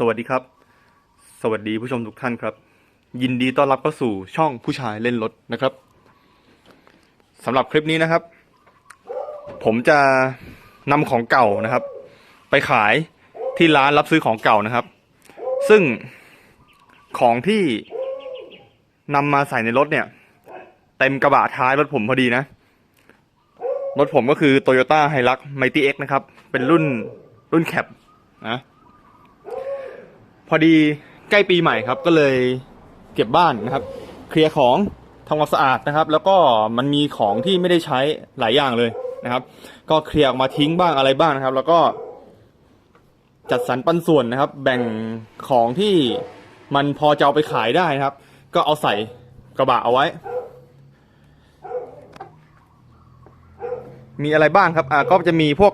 สวัสดีครับ สวัสดีผู้ชมทุกท่านครับ ยินดีต้อนรับเข้าสู่ช่องผู้ชายเล่นรถนะครับสำหรับคลิปนี้นะครับ ผมจะนำของเก่านะครับ ไปขายที่ร้านรับซื้อของเก่านะครับ ซึ่งของที่นำมาใส่ในรถเนี่ย เต็มกระบะท้ายรถผมพอดีนะ รถผมก็คือ Toyota Hilux Mighty X นะครับ เป็นรุ่นรุ่นแคปนะ พอดีใกล้ปีใหม่ครับก็เลยเก็บบ้านนะครับ เคลียร์ของทำความสะอาดนะครับ แล้วก็มันมีของที่ไม่ได้ใช้หลายอย่างเลยนะครับ ก็เคลียร์ออกมาทิ้งบ้างอะไรบ้างนะครับ แล้วก็ จัดสรรปันส่วนนะครับ แบ่งของที่มันพอจะเอาไปขายได้นะครับ ก็เอาใส่กระบะเอาไว้ มีอะไรบ้างครับอ่าก็จะมีพวก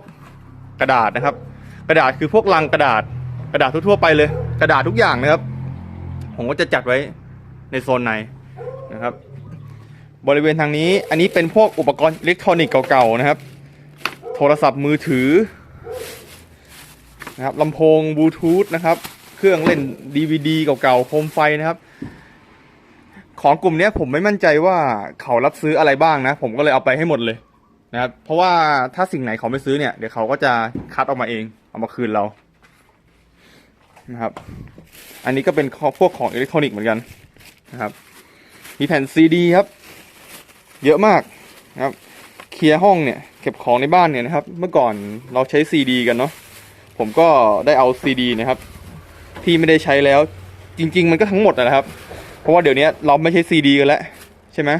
กระดาษนะครับ กระดาษคือพวกลังกระดาษ กระดาษทั่วๆไปเลย กระดาษทุกอย่างนะครับ ผมก็จะจัดไว้ในโซนในนะครับ บริเวณทางนี้อันนี้เป็นพวกอุปกรณ์อิเล็กทรอนิกส์เก่าๆนะครับ โทรศัพท์มือถือนะครับลำโพงบลูทูธนะครับ เครื่องเล่น DVD เก่าๆโคมไฟนะครับ ของกลุ่มนี้ผมไม่มั่นใจว่าเขารับซื้ออะไรบ้างนะ ผมก็เลยเอาไปให้หมดเลยนะครับเพราะว่าถ้าสิ่งไหนเขาไม่ซื้อเนี่ย เดี๋ยวเขาก็จะคัดออกมาเอง เอามาคืนเรา นะครับ อันนี้ก็เป็นพวกของอิเล็กทรอนิกส์เหมือนกันนะครับ มีแผ่นซีดีครับ เยอะมากนะครับ เคลียร์ห้องเนี่ย เก็บของในบ้านเนี่ยนะครับ เมื่อก่อนเราใช้ซีดีกันเนาะ ผมก็ได้เอาซีดีนะครับ ที่ไม่ได้ใช้แล้ว จริง ๆ มันก็ทั้งหมดนะครับ เพราะว่าเดี๋ยวนี้เราไม่ใช้ซีดีกันแล้วใช่ไหม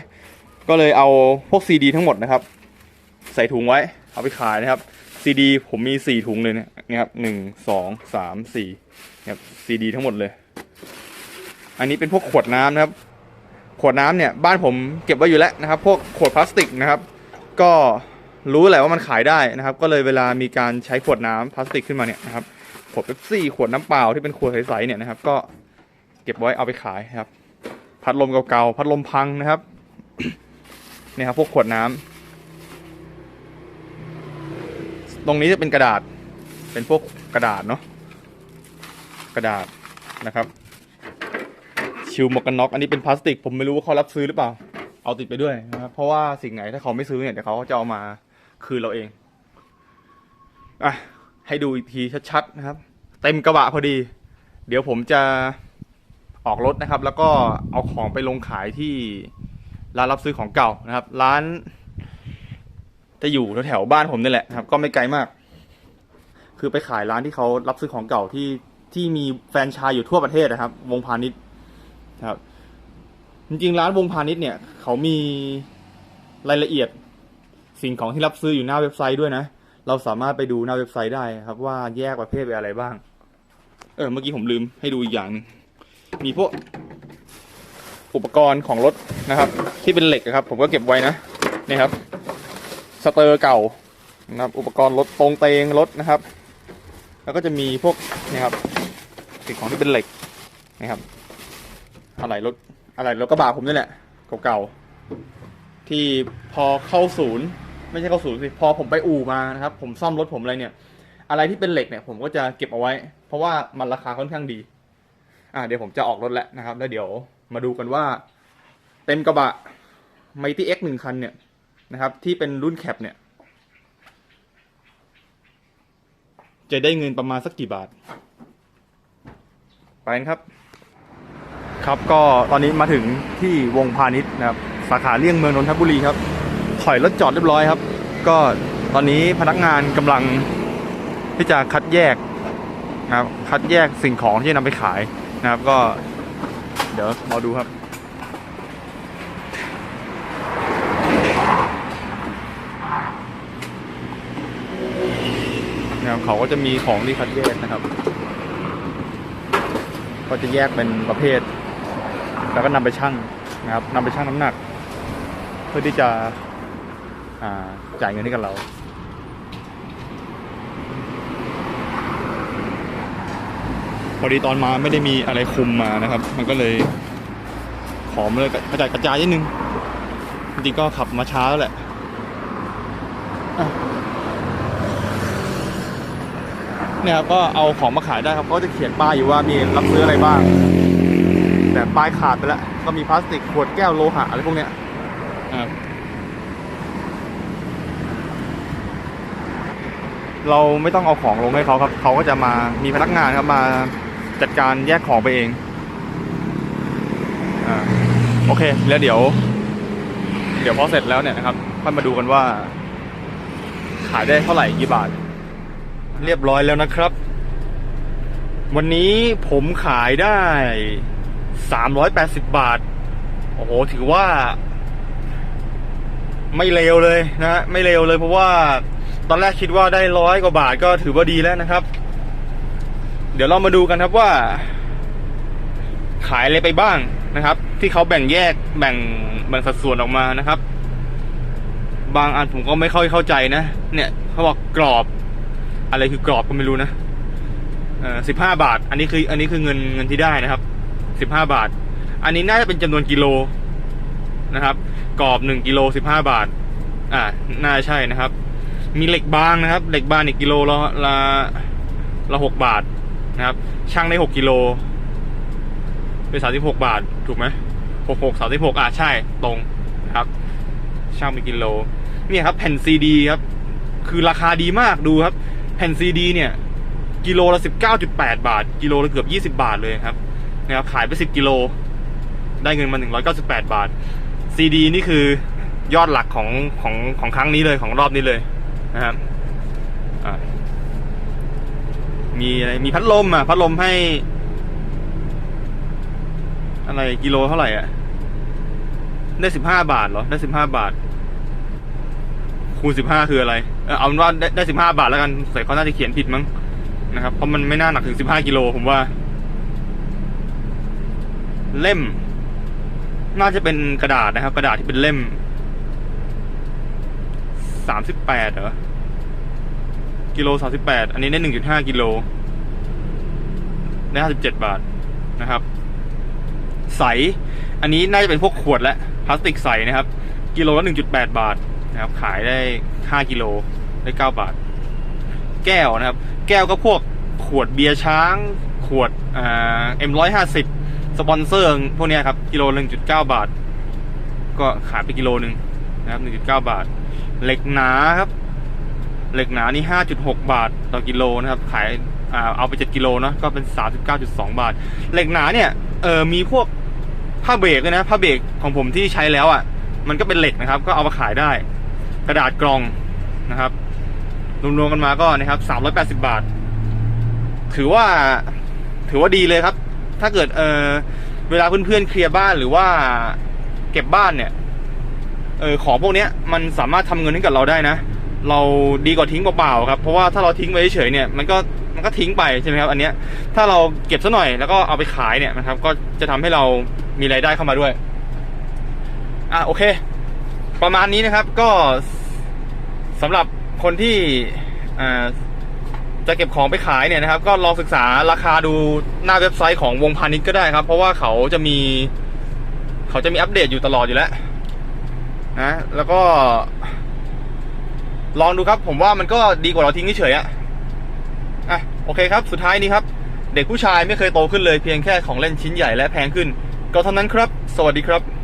ก็เลยเอาพวกซีดีทั้งหมดนะครับ ใส่ถุงไว้ เอาไปขายนะครับซีดีผมมีสี่ถุงเลยเนี่ยนะครับหนึ่งสองสามสี่ ครับซีดีทั้งหมดเลย อันนี้เป็นพวกขวดน้ำนะครับ ขวดน้ำเนี่ยบ้านผมเก็บไว้อยู่แล้วนะครับ พวกขวดพลาสติกนะครับ ก็รู้แหละว่ามันขายได้นะครับ ก็เลยเวลามีการใช้ขวดน้ำพลาสติกขึ้นมาเนี่ยนะครับขวดเป๊ปซี่ขวดน้ำเปล่าที่เป็นขวดใสๆเนี่ยนะครับ ก็เก็บไว้เอาไปขายครับ พัดลมเก่าๆพัดลมพังนะครับเนี่ยครับพวกขวดน้ำตรงนี้จะเป็นกระดาษเป็นพวกกระดาษเนาะ กระดาษนะครับ ชิวหมวกกันน็อกอันนี้เป็นพลาสติก ผมไม่รู้ว่าเขารับซื้อหรือเปล่า เอาติดไปด้วยนะครับเพราะว่าสิ่งไหนถ้าเขาไม่ซื้อเนี่ยเดี๋ยวเขาจะเอามาคืนเราเองอะให้ดูอีกทีชัดๆนะครับ เต็มกระบะพอดี เดี๋ยวผมจะออกรถนะครับ แล้วก็เอาของไปลงขายที่ร้านรับซื้อของเก่านะครับ ร้าน จะอยู่แถวๆบ้านผมนี่แหละนะครับ ก็ไม่ไกลมาก คือไปขายร้านที่เขารับซื้อของเก่าที่ ที่มีแฟรนไชายอยู่ทั่วประเทศนะครับ วงพาณิชย์ครับ จริงๆร้านวงพาณิชย์เนี่ย เขามีรายละเอียดสิ่งของที่รับซื้ออยู่หน้าเว็บไซต์ด้วยนะ เราสามารถไปดูหน้าเว็บไซต์ได้ครับ ว่าแยกประเภทเป็นอะไรบ้าง เออ เมื่อกี้ผมลืมให้ดูอีกอย่างนึงมีพวกอุปกรณ์ของรถนะครับ ที่เป็นเหล็กครับ ผมก็เก็บไว้นะนี่ครับ สเตอร์เก่านะครับ อุปกรณ์รถตรงเตงรถนะครับ แล้วก็จะมีพวกนี่ครับ สิ่งของที่เป็นเหล็กนะครับอะไรรถอะไรรถกระบะผมนี่แหละเก่าๆที่พอเข้าศูนย์ไม่ใช่เข้าศูนย์สิพอผมไปอู่มานะครับ ผมซ่อมรถผมอะไรเนี่ย อะไรที่เป็นเหล็กเนี่ยผมก็จะเก็บเอาไว้ เพราะว่ามันราคาค่อนข้างดี อ่าเดี๋ยวผมจะออกรถแล้วนะครับ แล้วเดี๋ยวมาดูกันว่า เต็มกระบะ Mighty X หนึ่งคันเนี่ยนะครับ ที่เป็นรุ่นแคปเนี่ย จะได้เงินประมาณสักกี่บาท ไปครับ ครับก็ตอนนี้มาถึงที่วงพาณิชย์นะครับ สาขาเลี่ยงเมืองนนทบุรีครับ ถอยรถจอดเรียบร้อยครับ ก็ตอนนี้พนักงานกำลังที่จะคัดแยกนะครับ คัดแยกสิ่งของที่จะนำไปขายนะครับ ก็ เดี๋ยวรอดูครับนะครับเขาก็จะมีของที่คัดแยกนะครับ ก็จะแยกเป็นประเภท แล้วก็นำไปชั่งนะครับนำไปชั่งน้ำหนัก เพื่อที่จะจ่ายเงินให้กับเราพอดีตอนมาไม่ได้มีอะไรคุมมานะครับ มันก็เลยขอมเลยกระจายกระจายนิดนึงจริงๆก็ขับมาช้าแล้วแหละอะ เนี่ยครับก็เอาของมาขายได้ครับเขาจะเขียนป้ายอยู่ว่ามีรับซื้ออะไรบ้าง แต่ป้ายขาดไปแล้ว ก็มีพลาสติกขวดแก้วโลหะอะไรพวกเนี้ยนะครับเราไม่ต้องเอาของลงให้เขาครับ เขาก็จะมามีพนักงานครับมาจัดการแยกของไปเองอ่าโอเค แล้วเดี๋ยว เดี๋ยวพอเสร็จแล้วเนี่ยนะครับค่อยมาดูกันว่า ขายได้เท่าไหร่กี่บาท เรียบร้อยแล้วนะครับ วันนี้ผมขายได้ 380 บาท โอ้โห ถือว่า ไม่เลวเลยนะ ไม่เลวเลยเพราะว่า ตอนแรกคิดว่าได้ร้อยกว่าบาทก็ถือว่าดีแล้วนะครับ เดี๋ยวเรามาดูกันครับว่า ขายอะไรไปบ้างนะครับ ที่เขาแบ่งแยกแบ่งแบ่งสัดส่วนออกมานะครับ บางอันผมก็ไม่ค่อยเข้าใจนะ เนี่ยเขาบอกกรอบ อะไรคือกรอบก็ไม่รู้นะเออสิบห้าบาท อันนี้คือ อันนี้คือเงินเงินที่ได้นะครับสิบห้าบาท อันนี้น่าจะเป็นจำนวนกิโลนะครับ กรอบหนึ่งกิโลสิบห้าบาท อ่า น่าใช่นะครับ มีเหล็กบางนะครับ เหล็กบางอีกกิโลละละละหกบาทนะครับ ช่างได้หกกิโลเป็นสามสิบหกบาท ถูกไหมหกหกสามสิบหกอะใช่ตรงนะครับ ช่างเป็นกิโลเนี่ยครับ แผ่นซีดีครับ คือราคาดีมากดูครับ ผ่นซีดีเนี่ย กิโลละสิบเก้าจุดแปดบาท กิโลละเกือบยี่สิบาทเลยครับนะครับขายไปสิบกิโล ได้เงินมาหนึ่งร้อยเก้าสิบแปดบาทซีดีนี่คือยอดหลักของของของครั้งนี้เลยของรอบนี้เลยนะครับมีอะไรมีพัดลมอะ พัดลมให้ อะไรกิโลเท่าไหร่อะ ได้สิบห้าบาทเหรอ ได้สิบห้าบาท คูณสิบห้าคืออะไร เออเอาเป็นว่าได้ได้สิบห้าบาทแล้วกันใส่เขาน่าจะเขียนผิดมั้งนะครับ เพราะมันไม่น่าหนักถึงสิบห้ากิโลผมว่า เล่ม น่าจะเป็นกระดาษนะครับ กระดาษที่เป็นเล่มสามสิบแปดเหรอ กิโลสามสิบแปดอันนี้ได้หนึ่งจุดห้ากิโลได้ห้าสิบเจ็ดบาทนะครับ ใส อันนี้น่าจะเป็นพวกขวดและพลาสติกใสนะครับ กิโลละหนึ่งจุดแปดบาท นะครับ ขายได้ห้ากิโลได้เก้าบาท แก้วนะครับ แก้วก็พวกขวดเบียร์ช้าง ขวดเอ็มร้อยห้าสิบสปอนเซอร์พวกนี้ครับ กิโลหนึ่งจุดเก้าบาท ก็ขายไปกิโลหนึ่งนะครับหนึ่งจุดเก้าบาท เหล็กหนาครับ เหล็กหนานี่ห้าจุดหกบาทต่อกิโลนะครับ ขายเอาไปเจ็ดกิโลเนาะก็เป็นสามสิบเก้าจุดสองบาท เหล็กหนาเนี่ยเออมีพวกผ้าเบรกด้วยนะผ้าเบรกของผมที่ใช้แล้วอะ่ะ มันก็เป็นเหล็กนะครับ ก็เอามาขายได้ กระดาษกรองนะครับรวมๆกันมาก็นะครับสามร้อยแปดสิบาท ถือว่าถือว่าดีเลยครับ ถ้าเกิดเออเวลาเพื่อนๆเคลียร์บ้านหรือว่าเก็บบ้านเนี่ยเออของพวกเนี้ยมันสามารถทำเงินให้กับเราได้นะ เราดีกว่าทิ้งเปล่าๆครับ เพราะว่าถ้าเราทิ้งไว้เฉยๆเนี่ยมันก็มันก็ทิ้งไปใช่ไหมครับ อันเนี้ยถ้าเราเก็บซะหน่อยแล้วก็เอาไปขายเนี่ยนะครับ ก็จะทำให้เรามีรายได้เข้ามาด้วย อะโอเค ประมาณนี้นะครับก็สำหรับคนที่จะเก็บของไปขายเนี่ยนะครับ ก็ลองศึกษาราคาดูหน้าเว็บไซต์ของวงพาณิชย์ก็ได้ครับ เพราะว่าเขาจะมี เขาจะมีอัปเดตอยู่ตลอดอยู่แล้วนะแล้วก็ ลองดูครับ ผมว่ามันก็ดีกว่าเราทิ้งเฉยอะอะโอเคครับ สุดท้ายนี้ครับ เด็กผู้ชายไม่เคยโตขึ้นเลยเพียงแค่ของเล่นชิ้นใหญ่และแพงขึ้น ก็เท่านั้นครับ สวัสดีครับ